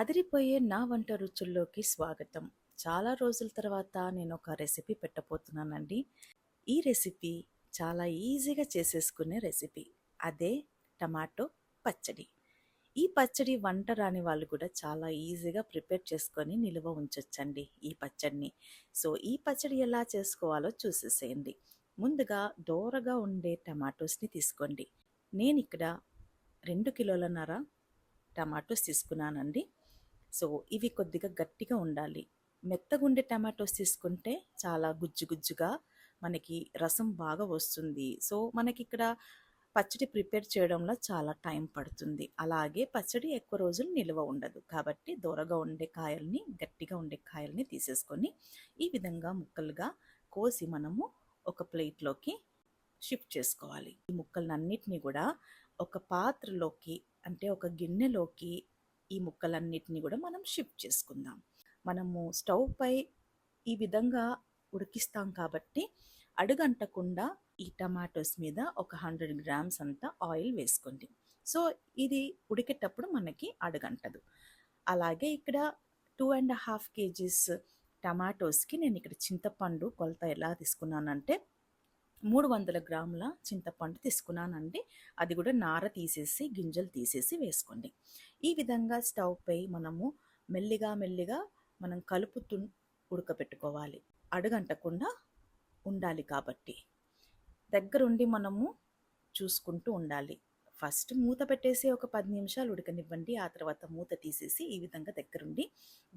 అదిరిపోయే నా వంట రుచుల్లోకి స్వాగతం. చాలా రోజుల తర్వాత నేను ఒక రెసిపీ పెట్టబోతున్నానండి. ఈ రెసిపీ చాలా ఈజీగా చేసేసుకునే రెసిపీ. అదే టమాటో పచ్చడి. ఈ పచ్చడి వంట రాని వాళ్ళు కూడా చాలా ఈజీగా ప్రిపేర్ చేసుకొని నిల్వ ఉంచొచ్చండి ఈ పచ్చడిని. సో ఈ పచ్చడి ఎలా చేసుకోవాలో చూసేసేయండి. ముందుగా దోరగా ఉండే టమాటోస్ని తీసుకోండి. నేను ఇక్కడ రెండు కిలోలన్నర టమాటోస్ తీసుకున్నానండి. సో ఇవి కొద్దిగా గట్టిగా ఉండాలి. మెత్తగుండే టమాటోస్ తీసుకుంటే చాలా గుజ్జు గుజ్జుగా మనకి రసం బాగా వస్తుంది. సో మనకి ఇక్కడ పచ్చడి ప్రిపేర్ చేయడంలో చాలా టైం పడుతుంది. అలాగే పచ్చడి ఎక్కువ రోజులు నిల్వ ఉండదు. కాబట్టి దూరగా ఉండే కాయల్ని గట్టిగా ఉండే కాయల్ని తీసేసుకొని ఈ విధంగా ముక్కలుగా కోసి మనము ఒక ప్లేట్లోకి షిఫ్ట్ చేసుకోవాలి. ఈ ముక్కలన్నిటినీ కూడా ఒక పాత్రలోకి అంటే ఒక గిన్నెలోకి ఈ ముక్కలన్నిటిని కూడా మనం షిఫ్ట్ చేసుకుందాం. మనము స్టవ్ పై ఈ విధంగా ఉడికిస్తాం కాబట్టి అడుగంటకుండా ఈ టమాటోస్ మీద ఒక హండ్రెడ్ గ్రామ్స్ అంతా ఆయిల్ వేసుకోండి. సో ఇది ఉడికేటప్పుడు మనకి అడుగంటదు. అలాగే ఇక్కడ టూ అండ్ హాఫ్ కేజీస్ టమాటోస్కి నేను ఇక్కడ చింతపండు కొలత ఎలా తీసుకున్నానంటే మూడు వందల గ్రాముల చింతపండు తీసుకున్నానండి. అది కూడా నార తీసేసి గింజలు తీసేసి వేసుకోండి. ఈ విధంగా స్టవ్ పై మనము మెల్లిగా మెల్లిగా మనం కలుపుతూ ఉడకపెట్టుకోవాలి. అడుగంటకుండా ఉండాలి కాబట్టి. దగ్గరుండి మనము చూసుకుంటూ ఉండాలి. ఫస్ట్ మూత పెట్టేసి ఒక పది నిమిషాలు ఉడకనివ్వండి. ఆ తర్వాత మూత తీసేసి ఈ విధంగా దగ్గరుండి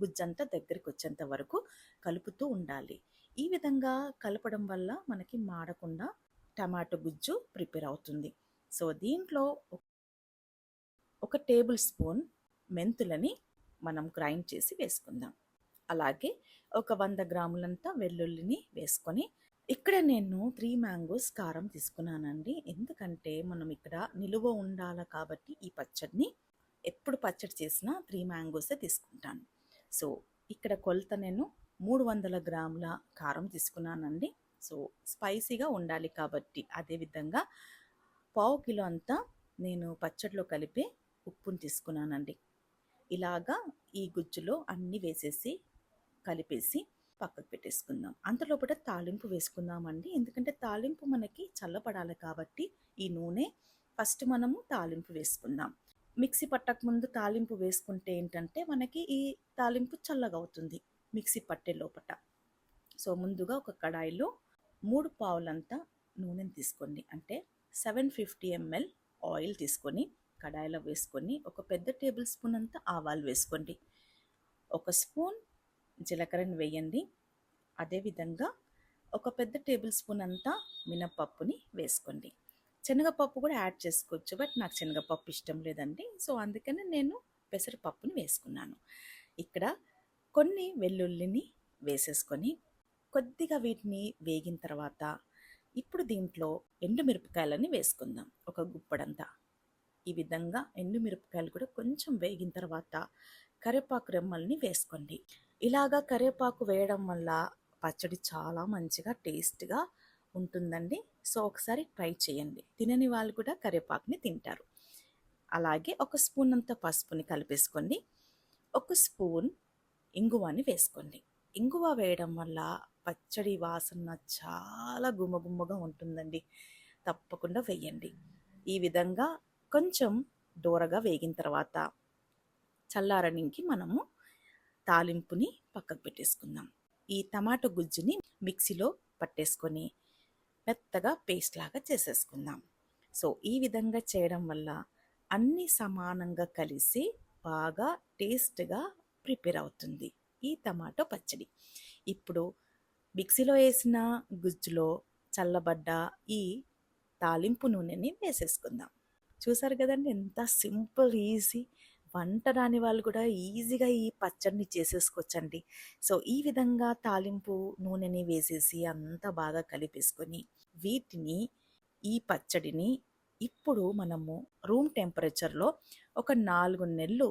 గుజ్జంతా దగ్గరికి వచ్చేంత వరకు కలుపుతూ ఉండాలి. ఈ విధంగా కలపడం వల్ల మనకి మాడకుండా టమాటో గుజ్జు ప్రిపేర్ అవుతుంది. సో దీంట్లో ఒక టేబుల్ స్పూన్ మెంతులని మనం గ్రైండ్ చేసి వేసుకుందాం. అలాగే ఒక వంద గ్రాములంతా వెల్లుల్లిని వేసుకొని ఇక్కడ నేను త్రీ మ్యాంగోస్ కారం తీసుకున్నానండి. ఎందుకంటే మనం ఇక్కడ నిలువ ఉండాలి కాబట్టి ఈ పచ్చడిని ఎప్పుడు పచ్చడి చేసినా త్రీ మ్యాంగోసే తీసుకుంటాను. సో ఇక్కడ కొలత నేను మూడు వందల గ్రాముల కారం తీసుకున్నానండి. సో స్పైసీగా ఉండాలి కాబట్టి అదేవిధంగా పావు కిలో అంతా నేను పచ్చడిలో కలిపి ఉప్పుని తీసుకున్నానండి. ఇలాగా ఈ గుజ్జులో అన్నీ వేసేసి కలిపేసి పక్కకు పెట్టేసుకుందాం. అంతలోపల తాలింపు వేసుకుందామండి. ఎందుకంటే తాలింపు మనకి చల్లపడాలి కాబట్టి ఈ నూనె ఫస్ట్ మనము తాలింపు వేసుకుందాం. మిక్సీ పట్టక ముందు తాలింపు వేసుకుంటే ఏంటంటే మనకి ఈ తాలింపు చల్లగా అవుతుంది మిక్సీ పట్టే లోపట సో ముందుగా ఒక కడాయిలో మూడు పావులంతా నూనెని తీసుకోండి. అంటే సెవెన్ ఫిఫ్టీ ఎంఎల్ ఆయిల్ తీసుకొని కడాయిలో వేసుకొని ఒక పెద్ద టేబుల్ స్పూన్ అంతా ఆవాలు వేసుకోండి. ఒక స్పూన్ జీలకర్రని వేయండి. అదేవిధంగా ఒక పెద్ద టేబుల్ స్పూన్ అంతా మినపప్పుని వేసుకోండి. శనగపప్పు కూడా యాడ్ చేసుకోవచ్చు. బట్ నాకు శనగపప్పు ఇష్టం లేదండి. సో అందుకని నేను పెసరపప్పుని వేసుకున్నాను. ఇక్కడ కొన్ని వెల్లుల్లిని వేసేసుకొని కొద్దిగా వీటిని వేగిన తర్వాత ఇప్పుడు దీంట్లో ఎండుమిరపకాయలని వేసుకుందాం. ఒక గుప్పడంతా. ఈ విధంగా ఎండుమిరపకాయలు కూడా కొంచెం వేగిన తర్వాత కరివేపాకు రెమ్మల్ని వేసుకోండి. ఇలాగా కరివేపాకు వేయడం వల్ల పచ్చడి చాలా మంచిగా టేస్ట్గా ఉంటుందండి. సో ఒకసారి ట్రై చేయండి. తినని వాళ్ళు కూడా కరివేపాకుని తింటారు. అలాగే ఒక స్పూన్ అంత పసుపుని కలిపేసుకోండి. ఒక స్పూన్ ఇంగువని వేసుకోండి. ఇంగువ వేయడం వల్ల పచ్చడి వాసన చాలా గుమ్మగుమ్మగా ఉంటుందండి. తప్పకుండా వేయండి. ఈ విధంగా కొంచెం దూరగా వేగిన తర్వాత చల్లారడానికి మనము తాలింపుని పక్కకు పెట్టేసుకుందాం. ఈ టమాటో గుజ్జుని మిక్సీలో పట్టేసుకొని మెత్తగా పేస్ట్ లాగా చేసేసుకుందాం. సో ఈ విధంగా చేయడం వల్ల అన్నీ సమానంగా కలిసి బాగా టేస్ట్గా ప్రిపేర్ అవుతుంది ఈ టమాటో పచ్చడి. ఇప్పుడు మిక్సీలో వేసిన గుజ్జులో చల్లబడ్డ ఈ తాలింపు నూనెని వేసేసుకుందాం. చూసారు కదండి? ఎంత సింపుల్ ఈజీ. వంట రాని వాళ్ళు కూడా ఈజీగా ఈ పచ్చడిని చేసేసుకోవచ్చండి. సో ఈ విధంగా తాలింపు నూనెని వేసేసి అంతా బాగా కలిపేసుకొని వీటిని ఈ పచ్చడిని ఇప్పుడు మనము రూమ్ టెంపరేచర్లో ఒక నాలుగు నెలలు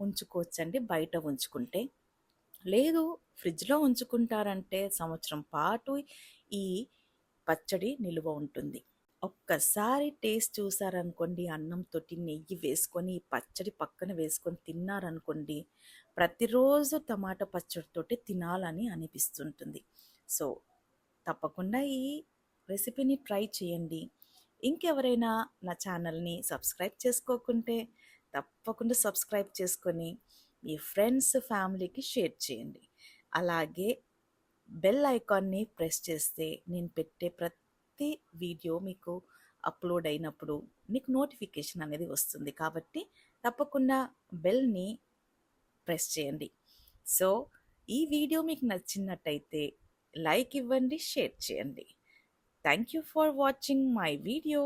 ఉంచుకోవచ్చండి బయట ఉంచుకుంటే. లేదు ఫ్రిడ్జ్లో ఉంచుకుంటారంటే సంవత్సరం పాటు ఈ పచ్చడి నిలువ ఉంటుంది. ఒక్కసారి టేస్ట్ చూసారనుకోండి అన్నంతోటి నెయ్యి వేసుకొని ఈ పచ్చడి పక్కన వేసుకొని తిన్నారనుకోండి ప్రతిరోజు టమాటా పచ్చడితోటి తినాలని అనిపిస్తుంటుంది. సో తప్పకుండా ఈ రెసిపీని ట్రై చేయండి. ఇంకెవరైనా నా ఛానల్ని సబ్స్క్రైబ్ చేసుకోకుంటే తప్పకుండా సబ్స్క్రైబ్ చేసుకొని మీ ఫ్రెండ్స్ ఫ్యామిలీకి షేర్ చేయండి. అలాగే బెల్ ఐకాన్ని ప్రెస్ చేస్తే నేను పెట్టే ప్రతి ప్రతి వీడియో మీకు అప్లోడ్ అయినప్పుడు మీకు నోటిఫికేషన్ అనేది వస్తుంది. కాబట్టి తప్పకుండా బెల్ని ప్రెస్ చేయండి. సో ఈ వీడియో మీకు నచ్చినట్టయితే లైక్ ఇవ్వండి షేర్ చేయండి. Thank you for watching my video.